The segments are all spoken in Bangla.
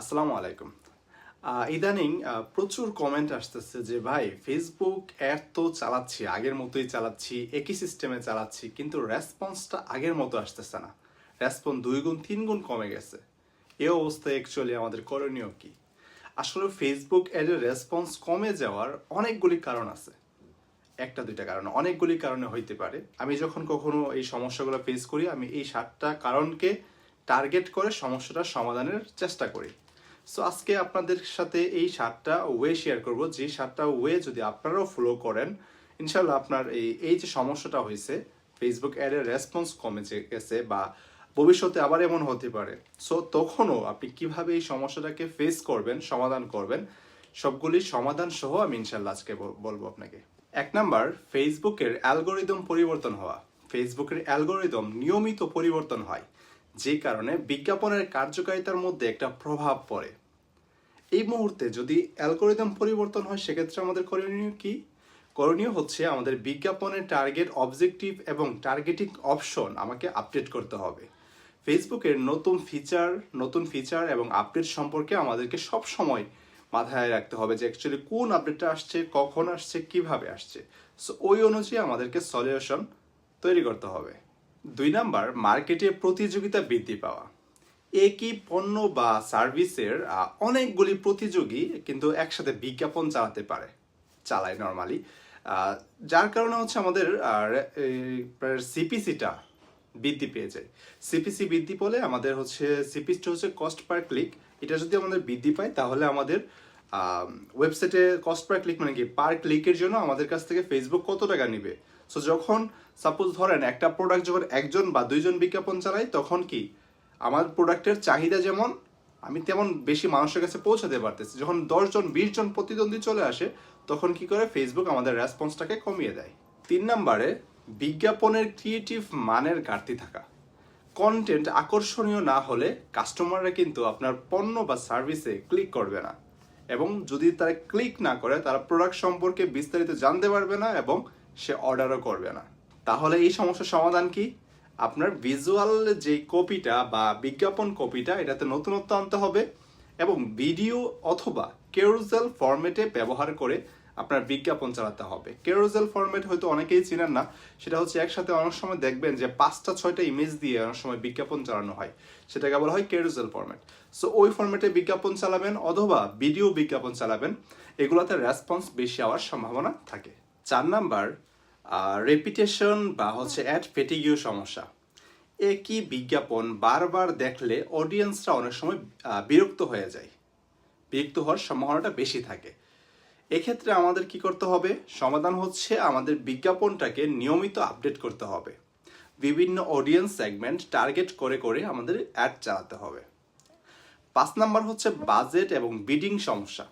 আসসালামু আলাইকুম। ইদানিং প্রচুর কমেন্ট আসতেছে যে, ভাই ফেসবুক অ্যাড তো চালাচ্ছি, আগের মতোই চালাচ্ছি, একই সিস্টেমে চালাচ্ছি, কিন্তু রেসপন্সটা আগের মতো আসতেছে না। রেসপন্স দুই গুণ, তিন গুণ কমে গেছে। এ অবস্থায় অ্যাকচুয়ালি আমাদের করণীয় কি? আসলে ফেসবুক অ্যাডের রেসপন্স কমে যাওয়ার অনেকগুলি কারণ আছে। একটা, দুইটা কারণ। অনেকগুলি কারণে হইতে পারে। আমি যখন কখনো এই সমস্যাগুলো ফেস করি, আমি এই সাতটা কারণকে টার্গেট করে সমস্যাটার সমাধানের চেষ্টা করি। সো আজকে আপনাদের সাথে এই সাতটা ওয়ে শেয়ার করব। যে সাতটা ওয়ে যদি আপনারাও ফলো করেন ইনশাল্লাহ আপনার এই এই যে সমস্যাটা হয়েছে ফেসবুক অ্যাডের রেসপন্স কমে গেছে বা ভবিষ্যতে আবার এমন হতে পারে। সো তখনও আপনি কীভাবে এই সমস্যাটাকে ফেস করবেন, সমাধান করবেন, সবগুলি সমাধান সহ আমি ইনশাল্লাহ আজকে বলব আপনাকে। এক নাম্বার ফেসবুকের অ্যালগোরিদম পরিবর্তন হওয়া। ফেসবুকের অ্যালগোরিদম নিয়মিত পরিবর্তন হয়, যে কারণে বিজ্ঞাপনের কার্যকারিতার মধ্যে একটা প্রভাব পড়ে। এই মুহূর্তে যদি অ্যালগোরিদম পরিবর্তন হয়, সেক্ষেত্রে আমাদের করণীয় কি? করণীয় হচ্ছে আমাদের বিজ্ঞাপনের টার্গেট অবজেক্টিভ এবং টার্গেটিং অপশন আমাকে আপডেট করতে হবে। ফেসবুকের নতুন ফিচার নতুন ফিচার এবং আপডেট সম্পর্কে আমাদেরকে সব সময় মাথায় রাখতে হবে যে অ্যাকচুয়ালি কোন আপডেটটা আসছে, কখন আসছে, কীভাবে আসছে। সো ওই অনুযায়ী আমাদেরকে সলিউশন তৈরি করতে হবে। দুই নাম্বার মার্কেটে প্রতিযোগিতা বৃদ্ধি পাওয়া। একই পণ্য বা সার্ভিসের অনেকগুলি প্রতিযোগী কিন্তু একসাথে বিজ্ঞাপন চালাতে পারে, চালায় নর্মালি যার কারণে হচ্ছে আমাদের সিপিসিটা বৃদ্ধি পেয়ে যায়। সিপিসি বৃদ্ধি পেলে আমাদের হচ্ছে সিপিসটা হচ্ছে কস্ট পার ক্লিক এটা যদি আমাদের বৃদ্ধি পায়, তাহলে আমাদের ওয়েবসাইটে কস্ট পার ক্লিক মানে কি? পার ক্লিকের জন্য আমাদের কাছ থেকে ফেসবুক কত টাকা নিবে? সো যখন সাপোজ ধরেন একটা প্রোডাক্ট যখন একজন বা দুইজন বিজ্ঞাপন চালায়, তখন কি আমার প্রোডাক্টের চাহিদা যেমন, আমি তেমন বেশি মানুষের কাছে পৌঁছাতে পারতেছি। যখন দশজন বিশ জন প্রতিদ্বন্দ্বী চলে আসে, তখন কি করে ফেসবুক আমাদের রেসপন্সটাকে কমিয়ে দেয়। তিন নম্বরে, বিজ্ঞাপনের ক্রিয়েটিভ মানের ঘাটতি থাকা। কন্টেন্ট আকর্ষণীয় না হলে কাস্টমাররা কিন্তু আপনার পণ্য বা সার্ভিসে ক্লিক করবে না। এবং যদি তারা ক্লিক না করে, তারা প্রোডাক্ট সম্পর্কে বিস্তারিত জানতে পারবে না এবং সে অর্ডারও করবে না। তাহলে এই সমস্যার সমাধান কি? আপনার ভিজুয়াল যে কপিটা বা বিজ্ঞাপন কপিটা, এটাতে নতুনত্ব আনতে হবে এবং ভিডিও অথবা কেরোজেল ফরম্যাটে ব্যবহার করে আপনার বিজ্ঞাপন চালাতে হবে। কেরোজেল ফরম্যাট হয়তো অনেকেই চিনেন না, সেটা হচ্ছে একসাথে অনেক সময় দেখবেন যে পাঁচটা, ছয়টা ইমেজ দিয়ে অনেক সময় বিজ্ঞাপন চালানো হয়। সেটাকে বলা হয় কেরোজেল ফরম্যাট সো ওই ফরম্যাটে বিজ্ঞাপন চালাবেন অথবা ভিডিও বিজ্ঞাপন চালাবেন, এগুলোতে রেসপন্স বেশি হওয়ার সম্ভাবনা থাকে। চার নাম্বার রেপিটেশন বা হচ্ছে অ্যাড ফেটিগিও সমস্যা। একই বিজ্ঞাপন বারবার দেখলে অডিয়েন্সরা অনেক সময় বিরক্ত হয়ে যায়। বিরক্ত হওয়ার সম্ভাবনাটা বেশি থাকে। এক্ষেত্রে আমাদের কি করতে হবে? সমাধান হচ্ছে আমাদের বিজ্ঞাপনটাকে নিয়মিত আপডেট করতে হবে। বিভিন্ন অডিয়েন্স সেগমেন্ট টার্গেট করে করে আমাদের অ্যাড চালাতে হবে। পাঁচ নাম্বার হচ্ছে বাজেট এবং বিডিং সমস্যা।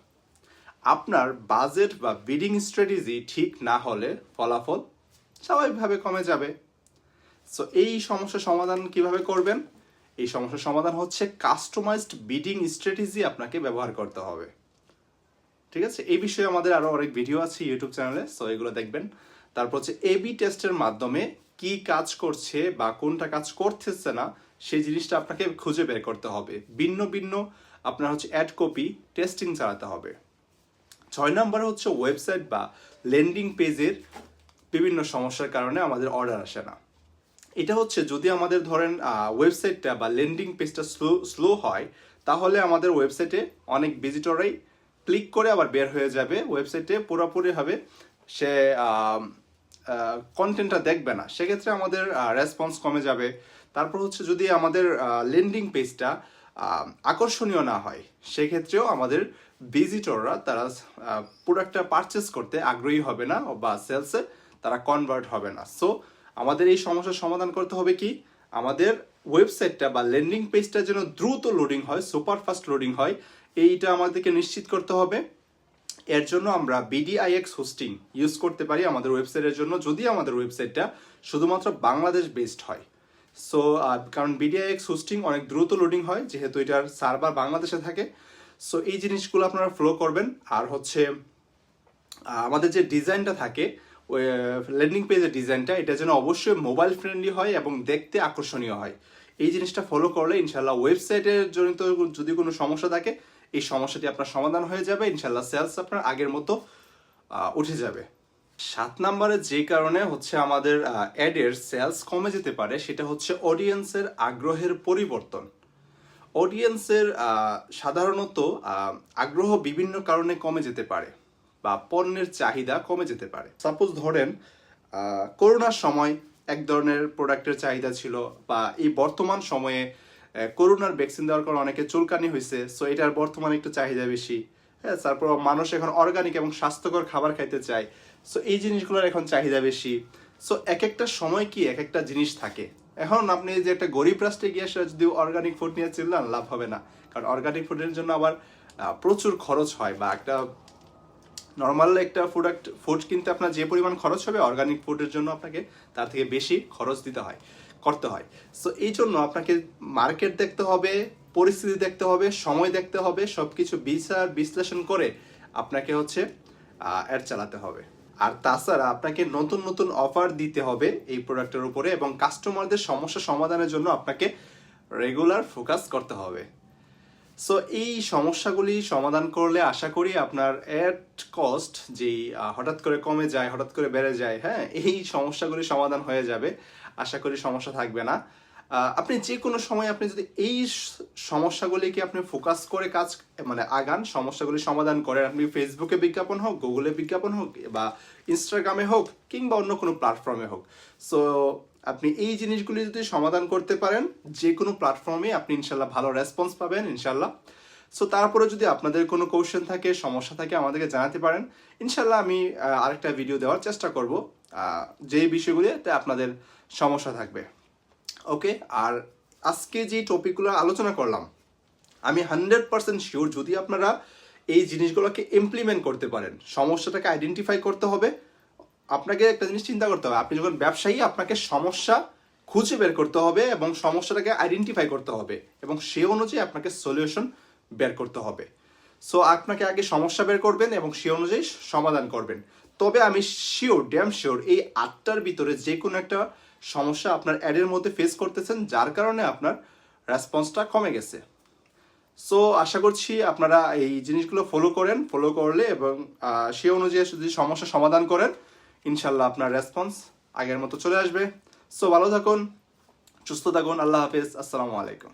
আপনার বাজেট বা বিডিং স্ট্র্যাটেজি ঠিক না হলে ফলাফল স্বাভাবিকভাবে কমে যাবে। সো এই সমস্যার সমাধান কীভাবে করবেন? এই সমস্যার সমাধান হচ্ছে কাস্টমাইজড বিডিং স্ট্র্যাটেজি আপনাকে ব্যবহার করতে হবে। ঠিক আছে? এই বিষয়ে আমাদের আরও অনেক ভিডিও আছে ইউটিউব চ্যানেলে সো এগুলো দেখবেন। তারপর হচ্ছে এবি টেস্টের মাধ্যমে কি কাজ করছে বা কোনটা কাজ করতেছে না, সেই জিনিসটা আপনাকে খুঁজে বের করতে হবে। ভিন্ন ভিন্ন আপনার হচ্ছে অ্যাড কপি টেস্টিং চালাতে হবে। ছয় নম্বরে হচ্ছে ওয়েবসাইট বা লেন্ডিং পেজের বিভিন্ন সমস্যার কারণে আমাদের অর্ডার আসে না। এটা হচ্ছে যদি আমাদের ধরেন ওয়েবসাইটটা বা লেন্ডিং পেজটা স্লো স্লো হয়, তাহলে আমাদের ওয়েবসাইটে অনেক ভিজিটররাই ক্লিক করে আবার বের হয়ে যাবে। ওয়েবসাইটে পুরোপুরিভাবে সে কন্টেন্টটা দেখবে না। সেক্ষেত্রে আমাদের রেসপন্স কমে যাবে। তারপর হচ্ছে যদি আমাদের লেন্ডিং পেজটা আকর্ষণীয় না হয়, সেক্ষেত্রেও আমাদের ভিজিটররা তারা প্রোডাক্টটা পারচেস করতে আগ্রহী হবে না বা সেলসে তারা কনভার্ট হবে না। সো আমাদের এই সমস্যার সমাধান করতে হবে কি? আমাদের ওয়েবসাইটটা বা ল্যান্ডিং পেজটা যেন দ্রুত লোডিং হয় সুপার ফাস্ট লোডিং হয়। এইটা আমাদেরকে নিশ্চিত করতে হবে। এর জন্য আমরা বিডিআইএক্স হোস্টিং ইউজ করতে পারি আমাদের ওয়েবসাইটের জন্য, যদি আমাদের ওয়েবসাইটটা শুধুমাত্র বাংলাদেশ বেসড হয় সো কারণ বিডিআইএক্স হোস্টিং অনেক দ্রুত লোডিং হয়, যেহেতু এটার সার্ভার বাংলাদেশে থাকে। সো এই জিনিসগুলো আপনারা ফলো করবেন। আর হচ্ছে আমাদের যে ডিজাইনটা থাকে ল্যান্ডিং পেজের ডিজাইনটা, এটা যেন অবশ্যই মোবাইল ফ্রেন্ডলি হয় এবং দেখতে আকর্ষণীয় হয়। এই জিনিসটা ফলো করলে ইনশাল্লাহ ওয়েবসাইটের জনিত যদি কোনো সমস্যা থাকে, এই সমস্যাটি আপনার সমাধান হয়ে যাবে। ইনশাল্লাহ সেলস আপনার আগের মতো উঠে যাবে। সাত নম্বরে যে কারণে হচ্ছে আমাদের অ্যাডের সেলস কমে যেতে পারে, সেটা হচ্ছে অডিয়েন্সের আগ্রহের পরিবর্তন। অডিয়েন্সের সাধারণত আগ্রহ বিভিন্ন কারণে কমে যেতে পারে বা পণ্যের চাহিদা কমে যেতে পারে। সাপোজ ধরেন করোনার সময় এক ধরনের প্রোডাক্টের চাহিদা ছিল বা এই বর্তমান সময়ে করোনার ভ্যাকসিন দেওয়ার কারণে অনেকে চুলকানি হয়েছে সো এটার বর্তমানে একটু চাহিদা বেশি। হ্যাঁ তারপর মানুষ এখন অর্গানিক এবং স্বাস্থ্যকর খাবার খাইতে চায় সো এই জিনিসগুলোর এখন চাহিদা বেশি। সো এক একটা সময় কি এক একটা জিনিস থাকে? এখন আপনি যে একটা গরিব রাষ্ট্রে গিয়ে যদি অর্গানিক ফুড নিয়ে চিল্লান, লাভ হবে না। কারণ অর্গানিক ফুডের জন্য আবার প্রচুর খরচ হয় বা একটা নর্মাল একটা প্রোডাক্ট ফুড কিনতে আপনার যে পরিমাণ খরচ হবে অর্গানিক ফুডের জন্য আপনাকে তার থেকে বেশি খরচ দিতে হয়, করতে হয়। সো এই জন্য আপনাকে মার্কেট দেখতে হবে, পরিস্থিতি দেখতে হবে, সময় দেখতে হবে সব কিছু বিচার, বিশ্লেষণ করে আপনাকে হচ্ছে অ্যাড চালাতে হবে। আর তাছাড়া আপনাকে নতুন নতুন অফার দিতে হবে এই প্রোডাক্টের উপরে এবং কাস্টমারদের সমস্যা সমাধানের জন্য আপনাকে রেগুলার ফোকাস করতে হবে। সো এই সমস্যাগুলি সমাধান করলে আশা করি আপনার অ্যাড কস্ট যেই হঠাৎ করে কমে যায়, হঠাৎ করে বেড়ে যায় হ্যাঁ এই সমস্যাগুলি সমাধান হয়ে যাবে। আশা করি সমস্যা থাকবে না। আপনি যে কোনো সময় আপনি যদি এই সমস্যাগুলিকে আপনি ফোকাস করে কাজ মানে আগান, সমস্যাগুলি সমাধান করেন, আপনি ফেসবুকে বিজ্ঞাপন হোক গুগলে বিজ্ঞাপন হোক, বা ইনস্টাগ্রামে হোক, কিংবা অন্য কোনো প্ল্যাটফর্মে হোক। সো আপনি এই জিনিসগুলি যদি সমাধান করতে পারেন যে কোনো প্ল্যাটফর্মে আপনি ইনশাল্লাহ ভালো রেসপন্স পাবেন, ইনশাল্লাহ। সো তারপরে যদি আপনাদের কোনো কোয়েশ্চেন থাকে, সমস্যা থাকে, আমাদেরকে জানাতে পারেন। ইনশাল্লাহ আমি আরেকটা ভিডিও দেওয়ার চেষ্টা করব। যে বিষয়গুলিতে আপনাদের সমস্যা থাকবে। ওকে আর আজকে যে টপিকগুলো আলোচনা করলাম, আমি হান্ড্রেড পার্সেন্ট শিওর যদি আপনারা এই জিনিসগুলোকে ইমপ্লিমেন্ট করতে পারেন, সমস্যাটাকে আইডেন্টিফাই করতে হবে, আপনাকে একটা জিনিস চিন্তা করতে হবে, আপনি যখন ব্যবসায়ী, আপনাকে সমস্যা খুঁজে বের করতে হবে এবং সমস্যাটাকে আইডেন্টিফাই করতে হবে এবং সে অনুযায়ী আপনাকে সলিউশন বের করতে হবে। সো আপনাকে আগে সমস্যা বের করবেন এবং সে অনুযায়ী সমাধান করবেন। তবে আমি শিওর ড্যাম শিওর এই আটটার ভিতরে যে কোনো একটা সমস্যা আপনার অ্যাডের মধ্যে ফেস করতেছেন, যার কারণে আপনার রেসপন্সটা কমে গেছে। সো আশা করছি আপনারা এই জিনিসগুলো ফলো করেন ফলো করলে এবং সে অনুযায়ী যদি সমস্যা সমাধান করেন, ইনশাল্লাহ আপনার রেসপন্স আগের মতো চলে আসবে। সো ভালো থাকুন, সুস্থ থাকুন, আল্লাহ হাফিজ, আসসালামু আলাইকুম।